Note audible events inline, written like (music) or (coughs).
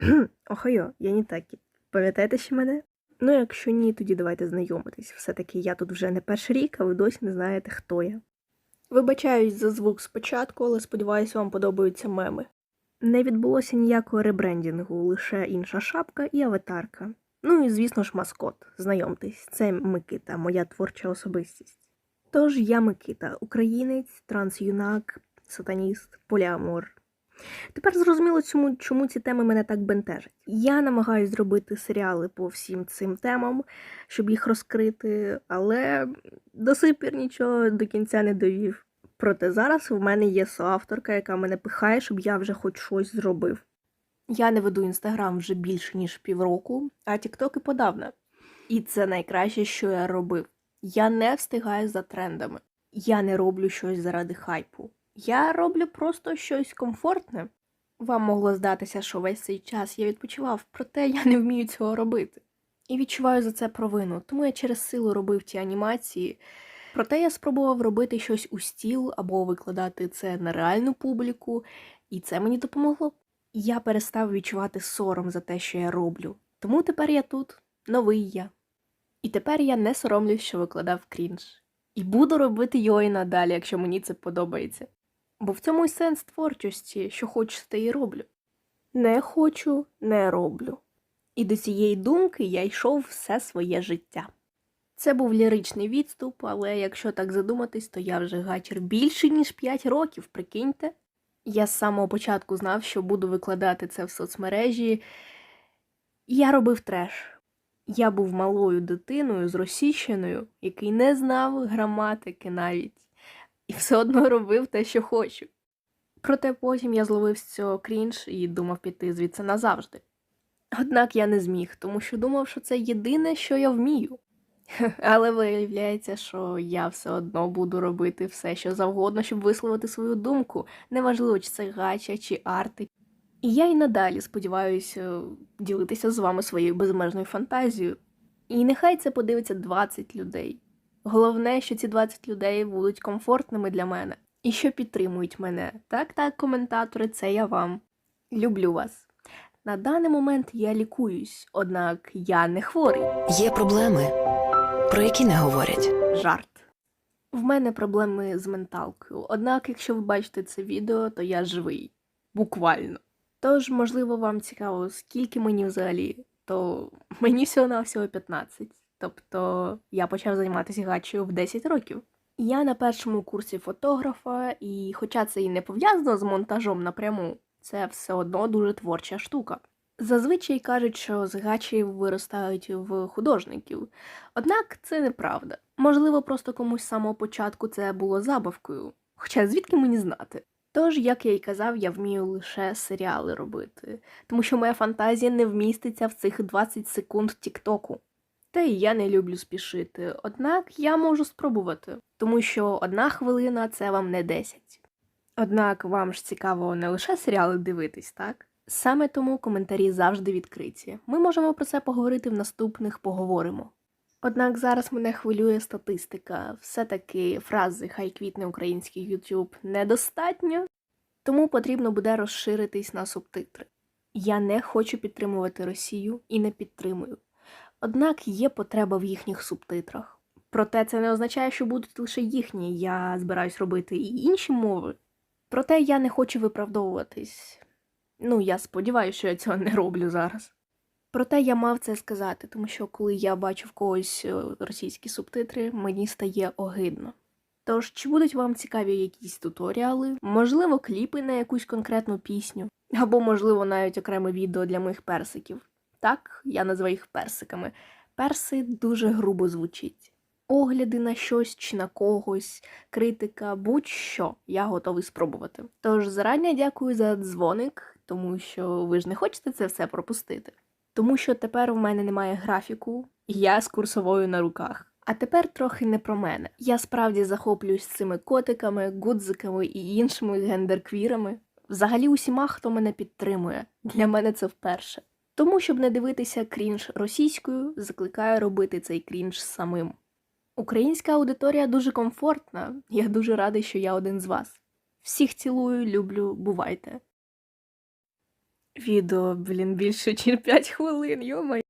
(coughs) Охайо, я не такі. Пам'ятаєте ще мене? Ну, якщо ні, тоді давайте знайомитись. Все-таки я тут вже не перший рік, а ви досі не знаєте, хто я. Вибачаюсь за звук спочатку, але сподіваюся, вам подобаються меми. Не відбулося ніякого ребрендінгу, лише інша шапка і аватарка. Ну і, звісно ж, маскот. Знайомтесь, це Микита, моя творча особистість. Тож я Микита, українець, трансюнак, сатаніст, поліамор. Тепер зрозуміло, чому, чому ці теми мене так бентежать. Я намагаюсь зробити серіали по всім цим темам, щоб їх розкрити, але до сих пір нічого до кінця не довів. Проте зараз в мене є соавторка, яка мене пихає, щоб я вже хоч щось зробив. Я не веду інстаграм вже більше ніж півроку, а тікток і подавно. І це найкраще, що я робив. Я не встигаю за трендами. Я не роблю щось заради хайпу. Я роблю просто щось комфортне. Вам могло здатися, що весь цей час я відпочивав, проте я не вмію цього робити. І відчуваю за це провину, тому я через силу робив ті анімації. Проте я спробував робити щось у стіл або викладати це на реальну публіку, і це мені допомогло. Я перестав відчувати сором за те, що я роблю. Тому тепер я тут, новий я. І тепер я не соромлюсь, що викладав крінж. І буду робити його і надалі, якщо мені це подобається. Бо в цьому й сенс творчості, що хочу, те і роблю. Не хочу, не роблю. І до цієї думки я йшов все своє життя. Це був ліричний відступ, але якщо так задуматись, то я вже гачер більше, ніж 5 років, прикиньте. Я з самого початку знав, що буду викладати це в соцмережі. Я робив треш. Я був малою дитиною з російщиною, який не знав граматики навіть, і все одно робив те, що хочу. Проте потім я зловив з цього крінж і думав піти звідси назавжди. Однак я не зміг, тому що думав, що це єдине, що я вмію. (laughs) Але виявляється, що я все одно буду робити все, що завгодно, щоб висловити свою думку, неважливо, чи це гача, чи арти. І я й надалі сподіваюся ділитися з вами своєю безмежною фантазією. І нехай це подивиться 20 людей. Головне, що ці 20 людей будуть комфортними для мене і що підтримують мене. Так, так, коментатори, це я вам. Люблю вас. На даний момент я лікуюсь, однак я не хворий. Є проблеми, про які не говорять. Жарт. В мене проблеми з менталкою. Однак, якщо ви бачите це відео, то я живий. Буквально. Тож, можливо, вам цікаво, скільки мені взагалі, то мені всього на всього 15. Тобто я почав займатися гачею в 10 років. Я на першому курсі фотографа, і хоча це і не пов'язано з монтажом напряму, це все одно дуже творча штука. Зазвичай кажуть, що з гачів виростають в художників, однак це неправда. Можливо, просто комусь з самого початку це було забавкою. Хоча звідки мені знати? Тож, як я й казав, я вмію лише серіали робити, тому що моя фантазія не вміститься в цих 20 секунд Тіктоку. Та й я не люблю спішити, однак я можу спробувати, тому що одна хвилина це вам не 10. Однак вам ж цікаво не лише серіали дивитись, так? Саме тому коментарі завжди відкриті. Ми можемо про це поговорити в наступних поговоримо. Однак зараз мене хвилює статистика. Все-таки фрази хай квітне український YouTube недостатньо, тому потрібно буде розширитись на субтитри. Я не хочу підтримувати Росію і не підтримую. Однак є потреба в їхніх субтитрах. Проте це не означає, що будуть лише їхні. Я збираюсь робити і інші мови. Проте я не хочу виправдовуватись. Ну, я сподіваюся, що я цього не роблю зараз. Проте я мав це сказати, тому що коли я бачу в когось е, російські субтитри, мені стає огидно. Тож, чи будуть вам цікаві якісь туторіали, можливо, кліпи на якусь конкретну пісню, або, можливо, навіть окреме відео для моїх персиків. Так, я називаю їх персиками. Перси дуже грубо звучить. Огляди на щось чи на когось, критика, будь-що я готовий спробувати. Тож зарані дякую за дзвоник, тому що ви ж не хочете це все пропустити. Тому що тепер у мене немає графіку, я з курсовою на руках. А тепер трохи не про мене. Я справді захоплююсь цими котиками, гудзиками і іншими гендерквірами. Взагалі усіма, хто мене підтримує. Для мене це вперше. Тому, щоб не дивитися крінж російською, закликаю робити цей крінж самим. Українська аудиторія дуже комфортна. Я дуже радий, що я один з вас. Всіх цілую, люблю, бувайте. Відео, блін, більше ніж 5 хвилин, йомай.